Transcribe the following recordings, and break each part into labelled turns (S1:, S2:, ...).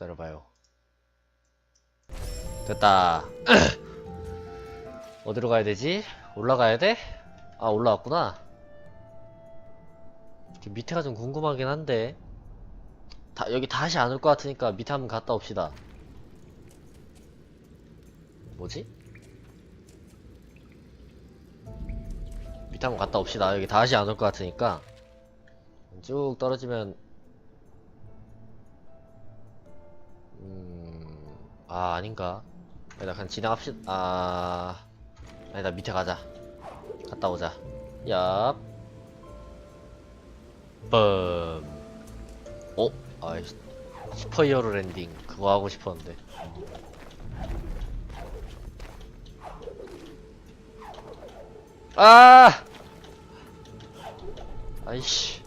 S1: 기다려봐요. 됐다. 어디로 가야 되지? 올라가야 돼? 아, 올라왔구나. 밑에가 좀 궁금하긴 한데. 다, 여기 다시 안 올 것 같으니까 밑에 한번 갔다 옵시다. 뭐지? 밑에 한번 갔다 옵시다. 여기 다시 안 올 것 같으니까. 쭉 떨어지면 음... 아 아닌가? 아니다 그냥 진행합시다. 아... 아니다 밑에 가자. 갔다 오자. 얍. 뻔. 어? 아이 슈퍼히어로 랜딩. 그거 하고 싶었는데. 아! 아이씨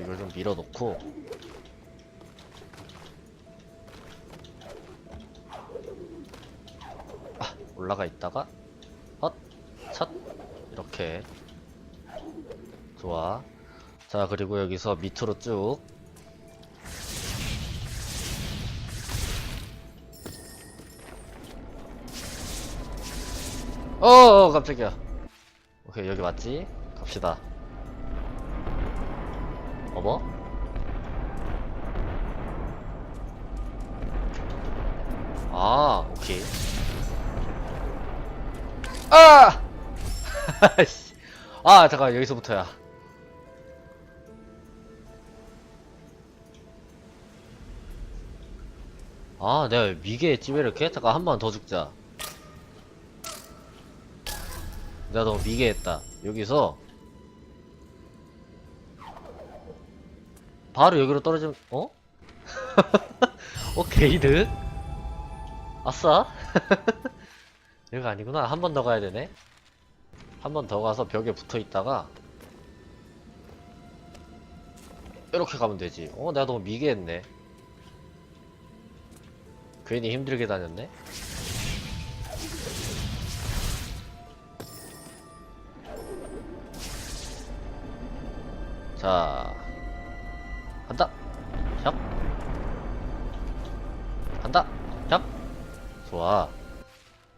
S1: 이걸 좀 밀어놓고. 아, 올라가 있다가 헛, 첫 이렇게. 좋아. 자 그리고 여기서 밑으로 쭉. 어어 깜짝이야. 오케이 여기 맞지? 갑시다 어머? 아, 오케이. 아! 씨. 아, 잠깐, 여기서부터야. 아, 내가 찜해 이렇게? 잠깐, 한번 더 죽자. 내가 너무 미개했다. 여기서, 바로 여기로 떨어지면 어? 어 게이드? 아싸? 여기가 아니구나 한 번 더 가야 되네 한 번 더 가서 벽에 붙어 있다가 이렇게 가면 되지 어 내가 너무 미개했네 괜히 힘들게 다녔네 자. 샵. 간다. 샵. 좋아.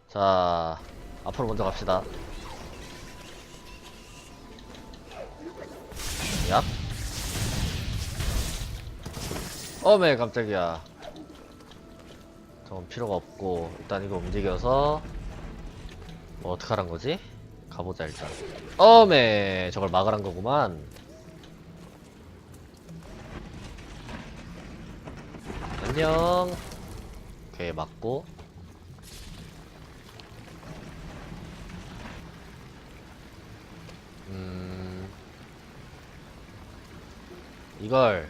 S1: 자, 앞으로 먼저 갑시다. 얍. 어메, 깜짝이야. 저건 필요가 없고, 일단 이거 움직여서, 뭐, 어떡하란 거지? 가보자, 일단. 어메, 저걸 막으란 거구만. 안녕. 오케이 맞고. 음. 이걸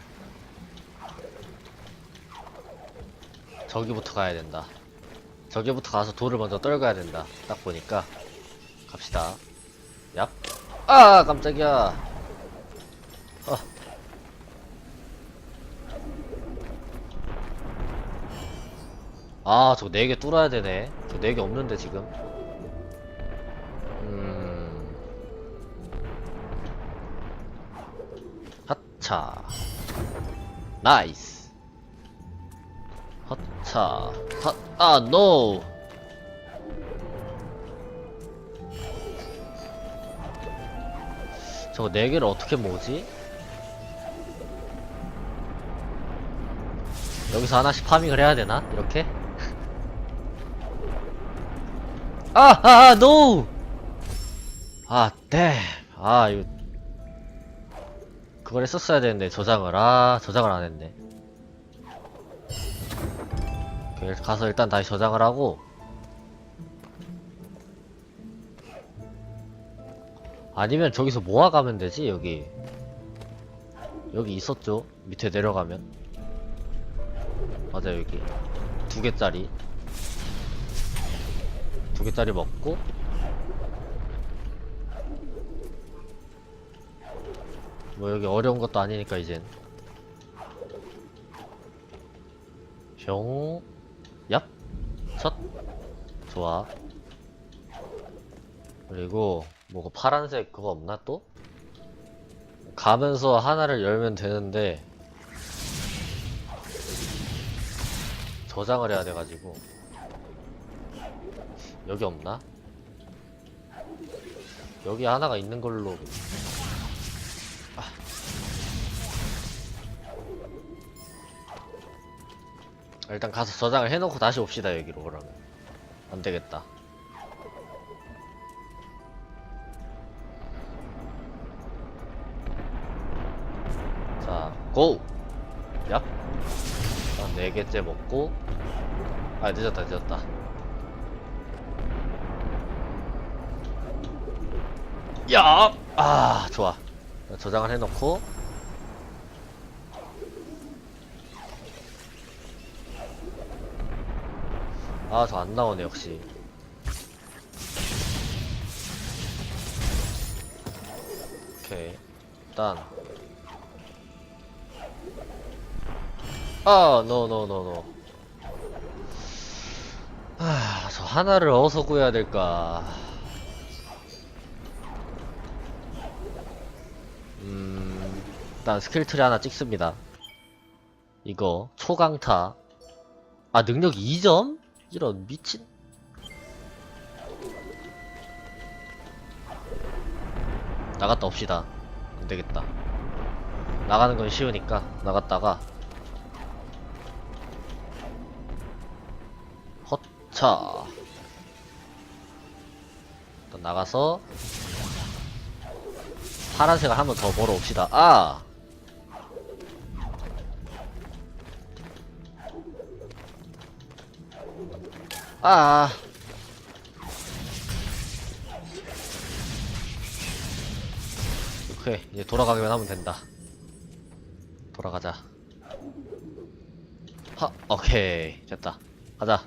S1: 저기부터 가야 된다. 저기부터 가서 돌을 먼저 떨궈야 된다. 딱 보니까 갑시다. 얍. 아 깜짝이야. 어. 아, 저거 4개 뚫어야 되네. 저 4개 없는데, 지금. 음. 하차. 나이스. 하차. 하, 아, 노! 저거 4개를 어떻게 모으지? 여기서 하나씩 파밍을 해야 되나? 이렇게? 아, 아, 아, 노! 아, 네. 아, 이거. 그걸 했었어야 되는데, 저장을. 아, 저장을 안 했네. 가서 일단 다시 저장을 하고. 아니면 저기서 모아가면 되지, 여기. 여기 있었죠? 밑에 내려가면. 맞아, 여기. 두 개짜리. 두 개짜리 먹고. 뭐 여기 어려운 것도 아니니까 이젠. 병. 얍! 첫. 좋아. 그리고 뭐그 파란색 그거 없나 또? 가면서 하나를 열면 되는데 저장을 해야 돼가지고 여기 없나? 여기 하나가 있는 걸로 아. 일단 가서 저장을 해놓고 다시 옵시다 여기로 그러면 안되겠다 자, 고! 얍. 한 4개째 먹고. 아, 늦었다, 늦었다. 야! 아, 좋아. 저장을 해놓고. 아, 저 안 나오네, 역시. 오케이. 일단. 아, 노, 노, 노, 노. 아, 저 하나를 어디서 구해야 될까? 음, 일단 스킬 트리 하나 찍습니다. 이거, 초강타. 아, 능력 2점? 이런, 미친. 나갔다 옵시다. 안 되겠다. 나가는 건 쉬우니까, 나갔다가, 자 일단 나가서 파란색을 한 번더 보러 옵시다 아 아. 오케이 이제 돌아가기만 하면 된다 돌아가자 하 오케이 됐다 가자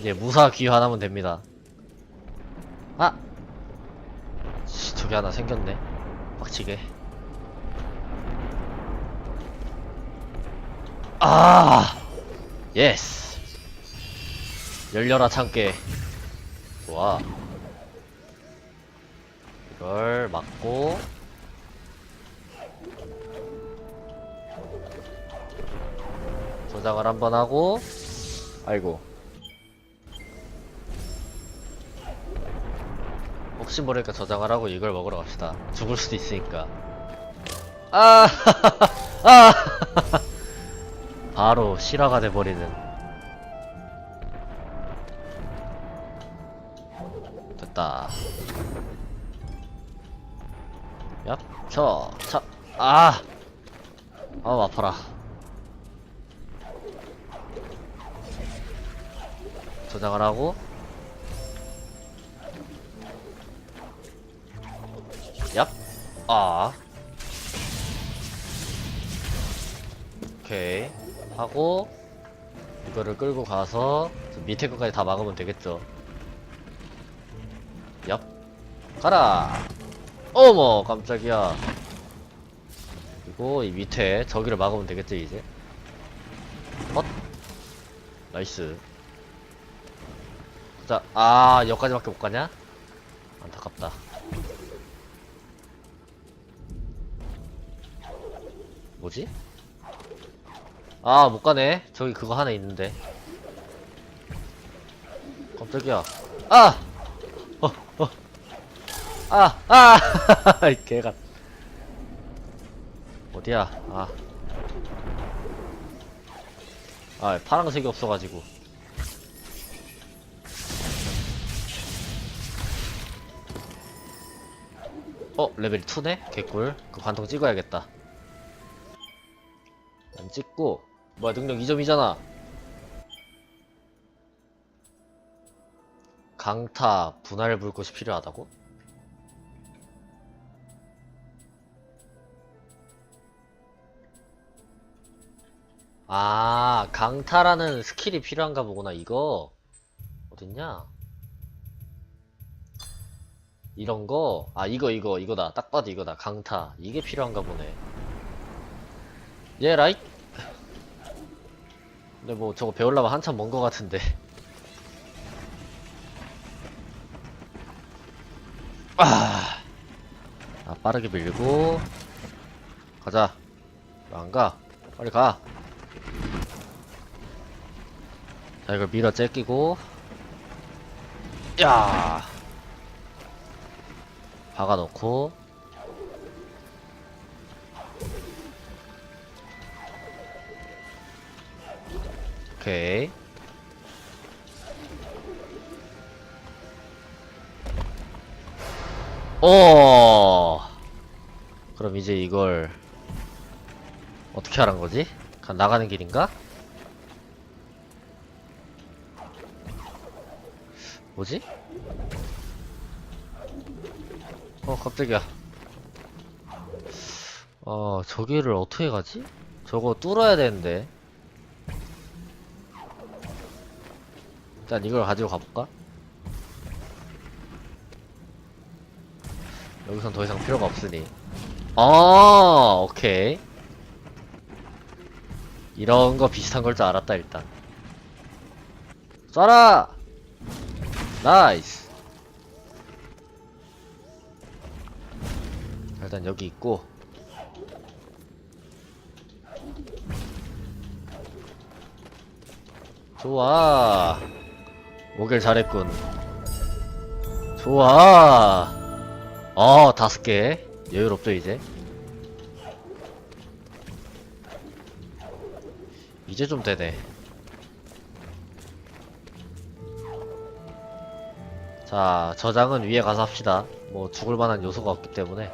S1: 이제 무사 귀환하면 됩니다. 아! 씨, 저기 하나 생겼네. 빡치게. 아! 예스! 열려라 참깨. 좋아. 이걸 맞고 저장을 한번 하고 아이고 혹시 모르니까 저장을 하고 이걸 먹으러 갑시다. 죽을 수도 있으니까. 아, 아, 바로 실화가 돼버리는. 됐다. 얍, 쳐, 차, 아, 아우 아파라. 저장을 하고 얍. 아. 오케이. 하고, 이거를 끌고 가서, 저 밑에 것까지 다 막으면 되겠죠. 얍. 가라! 어머, 깜짝이야. 그리고 이 밑에 저기를 막으면 되겠죠, 이제. 헛. 나이스. 자, 아, 여기까지밖에 못 가냐? 안타깝다. 뭐지? 아, 못 가네. 저기 그거 하나 있는데. 깜짝이야. 아! 아, 아! 이 개가. 어디야? 아. 아, 파란색이 없어가지고. 어, 레벨 2네? 개꿀. 그 관통 찍어야겠다. 안 찍고 뭐야 능력 2점이잖아 강타 분할 불꽃이 필요하다고? 아 강타라는 스킬이 필요한가 보구나 이거? 어딨냐? 이런 거? 아 이거 이거 이거다. 딱 봐도 이거다. 강타. 이게 필요한가 보네. 예 라이. 근데 뭐 저거 배우려면 한참 먼 거 같은데. 아, 아 빠르게 밀고. 가자. 왜안 가? 빨리 가. 자 이걸 밀어 째끼고. 야. 박아놓고. 오케이. 오! 그럼 이제 이걸 어떻게 하란 거지? 가- 나가는 길인가? 뭐지? 어 깜짝이야 어 저기를 어떻게 가지? 저거 뚫어야 되는데 일단 이걸 가지고 가볼까? 여기선 더 이상 필요가 없으니 아 오케이 이런 거 비슷한 걸 줄 알았다 일단 쏴라 나이스. 일단 여기 있고. 좋아. 오길 잘했군. 좋아. 어 다섯 개. 여유롭죠 이제? 이제 좀 되네 자 저장은 위에 가서 합시다. 뭐 죽을 만한 요소가 없기 때문에.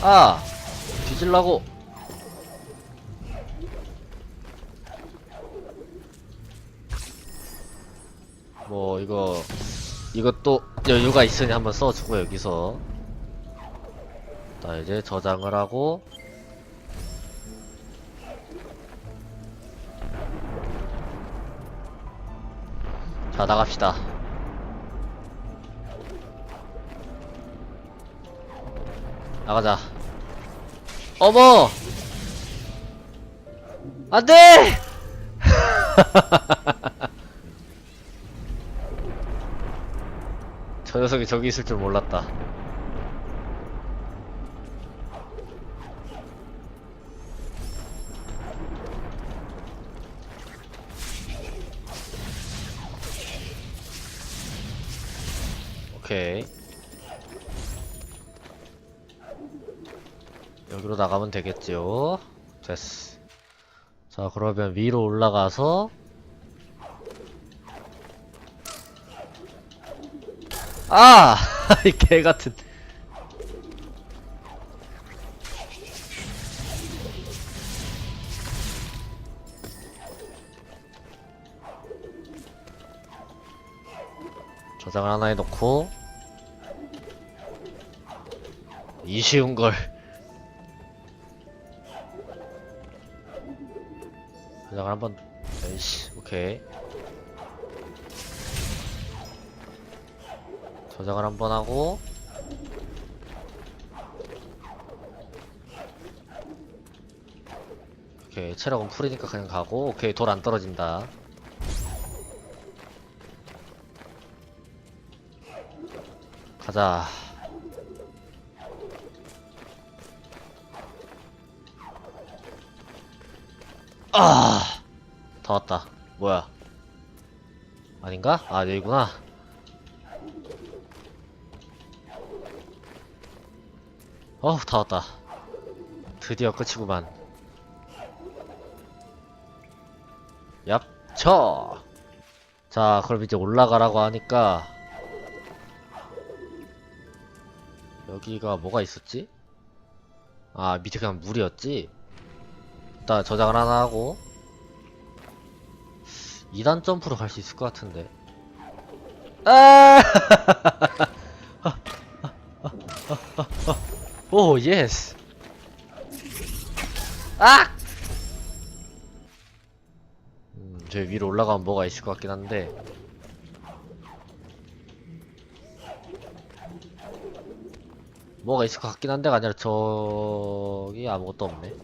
S1: 아! 뒤질라고. 뭐 이거 이것도 여유가 있으니 한번 써주고 여기서. 자 이제 저장을 하고 자 나갑시다. 나가자. 어머! 안돼! 저 녀석이 저기 있을 줄 몰랐다 오케이. 여기로 나가면 되겠지요. 됐어. 자 그러면 위로 올라가서 아! 이 개같은. 저장을 하나 해놓고 이 쉬운 걸. 저장을 한번. 에이씨 오케이. 저장을 한번 하고. 오케이 체력은 풀이니까 그냥 가고. 오케이 돌 안 떨어진다. 가자 아, 다 왔다. 뭐야? 아닌가? 아, 여기구나. 어우, 다 왔다. 드디어 끝이구만. 얍, 쳐! 자, 그럼 이제 올라가라고 하니까, 여기가 뭐가 있었지? 아, 밑에 그냥 물이었지? 일단 저장을 하나 하고 2단 점프로 갈 수 있을 것 같은데 아! 오 예스 아! 음, 저 위로 올라가면 뭐가 있을 것 같긴 한데 뭐가 있을 것 같긴 한데가 아니라 저기 아무것도 없네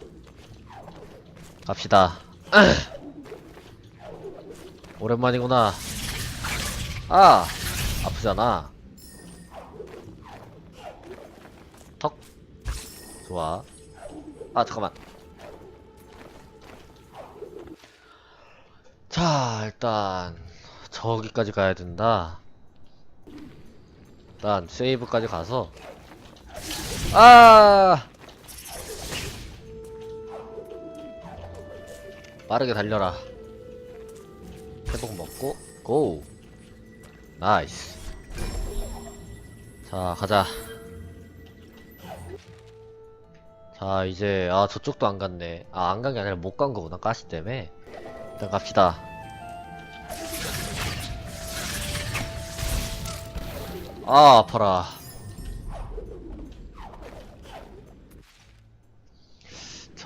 S1: 갑시다. 오랜만이구나. 아! 아프잖아. 턱. 좋아. 아, 잠깐만. 자, 일단, 저기까지 가야 된다. 일단, 세이브까지 가서. 아! 빠르게 달려라. 회복 먹고, 고! 나이스. 자, 가자. 자, 이제, 아, 저쪽도 안 갔네. 아, 안 간 게 아니라 못 간 거구나, 가시 때문에. 일단 갑시다. 아, 아파라.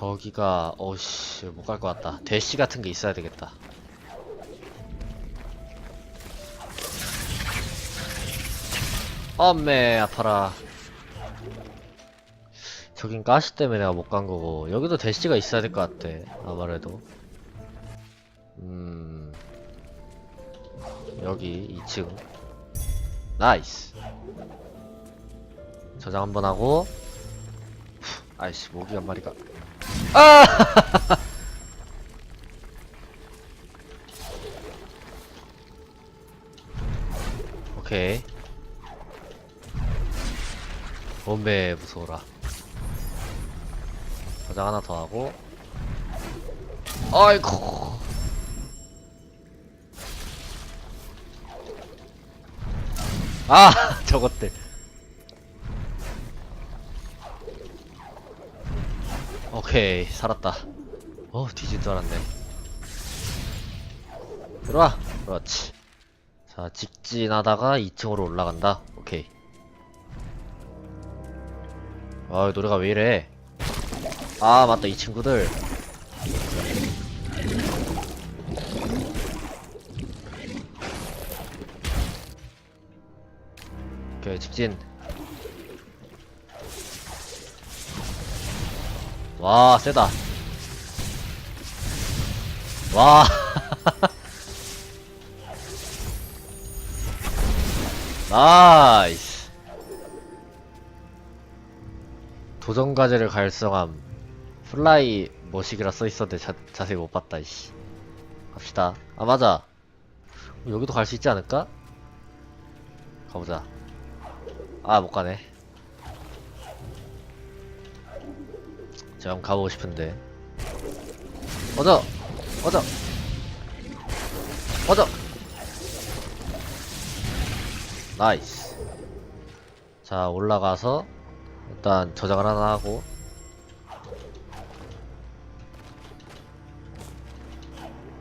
S1: 저기가, 어우씨, 못 갈 것 같다. 대시 같은 게 있어야 되겠다. 엄매 아파라. 저긴 가시 때문에 내가 못 간 거고 여기도 대시가 있어야 될 것 같아 아무래도. 음. 여기 2층. 나이스. 저장 한번 하고. 후, 아이씨 모기 한 마리가 아! 오케이. bombe 무서워라. 저장 하나 더 하고. 아이고. 아 저것들 오케이 살았다. 어 뒤질 줄 알았네. 들어와. 그렇지. 자 직진하다가 2층으로 올라간다. 오케이. 아 노래가 왜 이래? 아 맞다 이 친구들. 오케이 직진 와 세다. 와. 나이스. 도전 과제를 달성함. 플라이 머시기라 써있었는데 자, 자세히 못 봤다 이씨. 갑시다. 아 맞아. 여기도 갈 수 있지 않을까? 가보자. 아 못가네 제가 한번 가보고 싶은데. 어저 어저 어저 나이스. 자 올라가서 일단 저장을 하나 하고.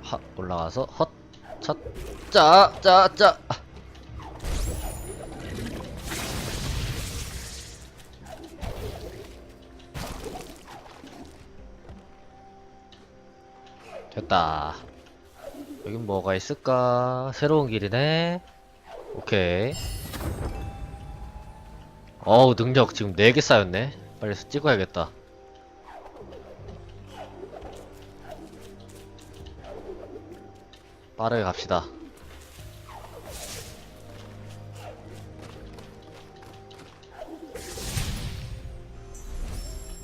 S1: 하 올라가서 헛 첫 짜 짜 짜 됐다. 여긴 뭐가 있을까? 새로운 길이네. 오케이. 어우 능력 지금 4개 쌓였네. 빨리 찍어야겠다. 빠르게 갑시다.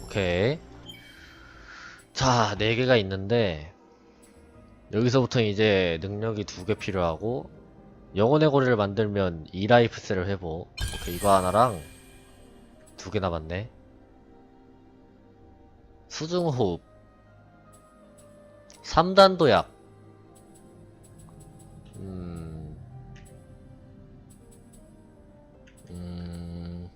S1: 오케이. 자 4개가 있는데 여기서부터 이제 능력이 2개 필요하고 영혼의 고리를 만들면 2라이프셀을 회복 오케이 이거 하나랑 두 개 남았네. 수중호흡. 3단 도약. 음. 음.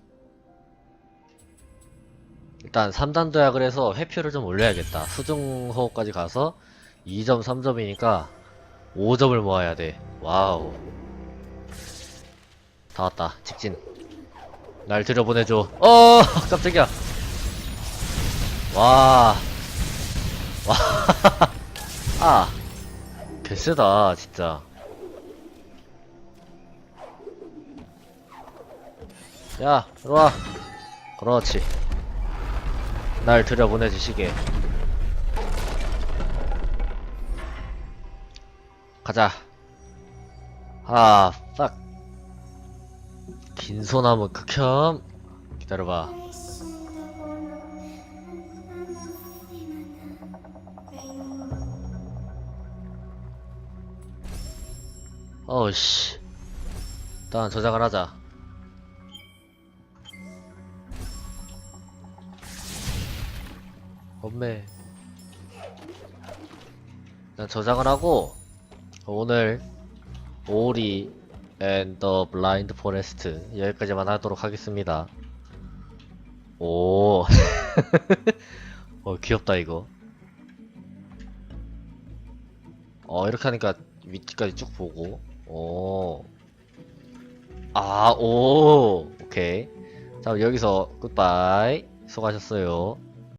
S1: 일단 3단 도약을 해서 회표를 좀 올려야겠다. 수중호흡까지 가서 2점, 3점이니까 5점을 모아야 돼. 와우. 다 왔다. 직진. 날 들여보내줘. 어, 깜짝이야. 와. 와. 아. 개쎄다, 진짜. 야, 들어와. 그렇지. 날 들여보내주시게. 가자. 아, 딱 빈소나무 극혐. 기다려봐. 어우씨. 일단 저장을 하자. 엄매. 일단 저장을 하고 오늘 오리 앤더 블라인드 포레스트 여기까지만 하도록 하겠습니다 오 어, 귀엽다 이거 어 이렇게 하니까 위치까지 쭉 보고 오 아, 오, 오케이. 자, 여기서 굿바이. 수고하셨어요.